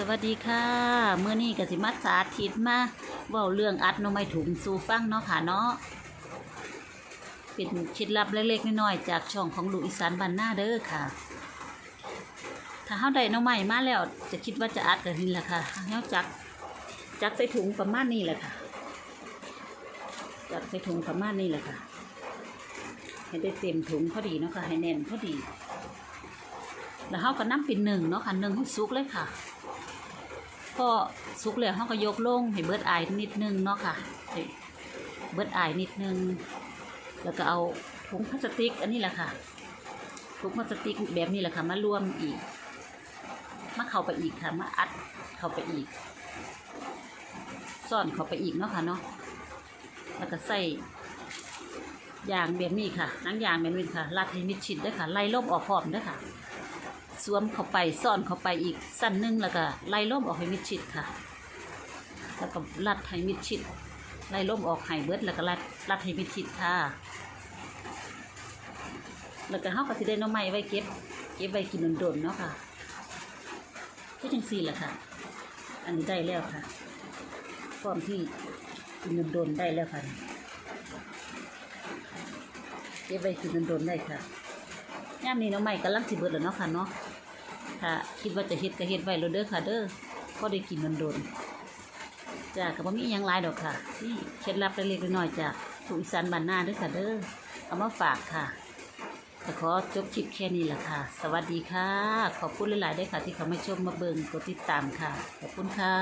สวัสดีค่ะเมื่อนี้กสิมาสาธิตมาว้าเรื่องอัดนมไม้ถุงสู่ฟังเนาะค่ะเนาะเป็นเคล็ดลับเล็กๆน้อยๆจากช่องของลูกอีสานบ้านหน้าเด้อค่ะ ถ้าเฮาได้น้องใหม่มาแล้วจะคิดว่าจะอัดกันนี่แหละค่ะเฮาจักจักใส่ถุงประมาณนี้แหละค่ะ จักใส่ถุงประมาณนี้แหละค่ะ ให้ได้เต็มถุงพอดีเนาะค่ะให้แน่นพอดี แล้วเฮาก็น้ำเป็นหนึ่งเนาะค่ะหนึ่งให้สุกเลยค่ะ พอสุกแล้วเขาก็ยกลงให้เบิดอายนิดนึงเนาะค่ะให้เบิดอายนิดนึง แล้วก็เอาถุงพลาสติกอันนี้แหละค่ะถุงพลาสติกแบบนี้แหละค่ะมารวมอีก มาเข้าไปอีกค่ะ มาอัดเข้าไปอีกซ่อนเข้าไปอีกเนาะค่ะเนาะแล้วก็ใส่ยางแบบนี้ค่ะนังยางแบบนี้ค่ะรัดให้มิดชิดด้วยค่ะไล่ลมออกพร้อมด้วยค่ะ สวมเข้าไปซ่อนเข้าไปอีกสั้นนึงแล้วก็ไล่ล่มออกให้มิดชิดค่ะ แล้วก็รัดให้มิดชิด ไล่ล่มออกให้เบิดแล้วก็รัดรัดให้มิดชิดค่ะ แล้วก็เฮาก็สิได้น้อไม้ไว้เก็บ เก็บไว้กินโดนๆเนาะค่ะก็จังซี่แหละค่ะ อันนี้ได้แล้วค่ะพร้อมที่กินโดนๆได้แล้วค่ะเก็บไว้กินโดนๆได้ค่ะย่ามนี้น้องใหม่กำลังสิเบิดแล้วเนาะค่ะเนาะ ค่ะคิดว่าจะเฮ็ดก็เฮ็ดไว้แล้วเด้อค่ะ เด้อพอได้กินมันโดนๆจ้าก็บ่มีหยังหลายดอกค่ะนี่เคล็ดลับเล็กๆน้อยๆจากถูกอีสานบ้านนาเด้อค่ะ เด้อเอามาฝากค่ะแต่ขอจบคลิปแค่นี้แหละค่ะ สวัสดีค่ะ ขอบคุณหลายๆเด้อค่ะ ที่เขามาชมมาเบิงกดติดตามค่ะ ขอบคุณค่ะ